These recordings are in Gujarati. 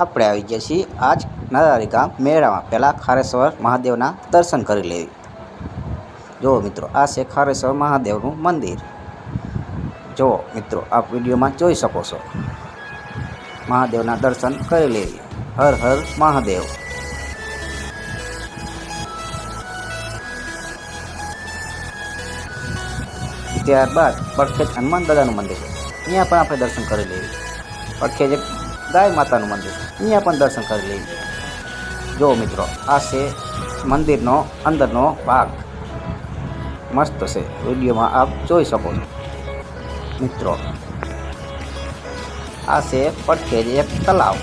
આપણે આવી ગયા છીએ આજ નરારી ગામ મેળામાં. પહેલાં ખારેશ્વર મહાદેવના દર્શન કરી લેવી. જુઓ મિત્રો, આ છે ખારેશ્વર મહાદેવનું મંદિર. જુઓ મિત્રો, આપ વિડીયોમાં જોઈ શકો છો. મહાદેવના દર્શન કરી લેવી. હર હર મહાદેવ. ત્યારબાદ પડખેજ હનુમાન દાદાનું મંદિર. છે અહીંયા પણ આપણે દર્શન કરી લેવી. પડખેજ જે ગાય માતાનું મંદિર. અહીંયા પણ દર્શન કરી લઈએ. જો મિત્રો, આ છે મંદિરનો અંદરનો ભાગ. મસ્ત છે. વિડીયોમાં આપ જોઈ શકો છો. મિત્રો, આ છે પડખે એક તલાવ.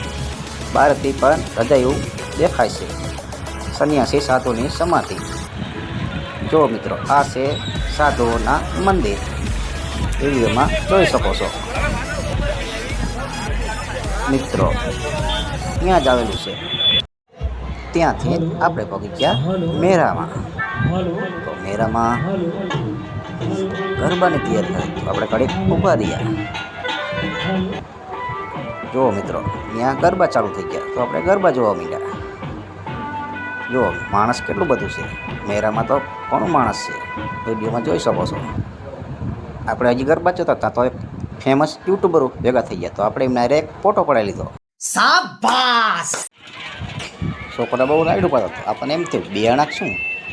બહારથી પણ રજાયું દેખાય છે. સન્યાસી સાધુની સમાધિ. જો મિત્રો, આ છે સાધુઓના મંદિર. વિડીયોમાં જોઈ શકો છો. મિત્રો, ત્યાં જ આવેલું છે. ત્યાંથી આપણે પગી ગયા મેરામાં. તો મેરામાં ગરબાની તૈયારી તો આપણે કડીક ઊભા રહ્યા. જુઓ મિત્રો, ત્યાં ગરબા ચાલુ થઈ ગયા. તો આપણે ગરબા જોવા માંડ્યા. જો, માણસ કેટલું બધું છે. મેરામાં તો ઘણું માણસ છે? વિડીયોમાં જોઈ શકો છો. આપણે હજી ગરબા જોતા હતા, તો એક ફેમસ યુટ્યુબરો ભેગા થઈ ગયા. તો આપણે એમના એક ફોટો પડાવી લીધો. સાબાસ છોકરા બહુ રાઈડ ઉપર હતો આપણને એમ થયું બિયાણાક શું?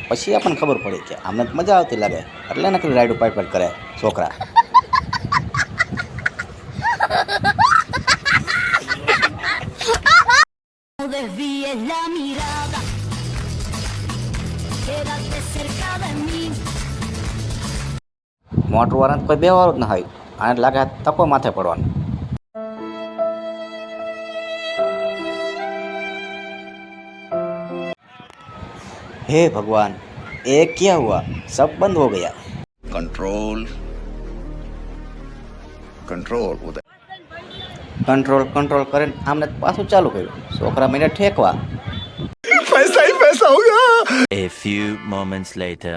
પછી આપણને ખબર પડી કે આમને તો મજા આવતી લાગે. એટલે નકરી રાઈડ ઉપર પર કરે છોકરા. desvíes la mirada. Quédate cerca de mí. Motor વાળા કોઈ બે વાળું જ ના હોય. આને લાગે આ તકો માથે પડવાનું हे भगवान ये क्या हुआ सब बंद हो गया control control Uday control control કરીને આમને પાછું ચાલુ કર્યું છોકરા મને ઠેકવા A few moments later.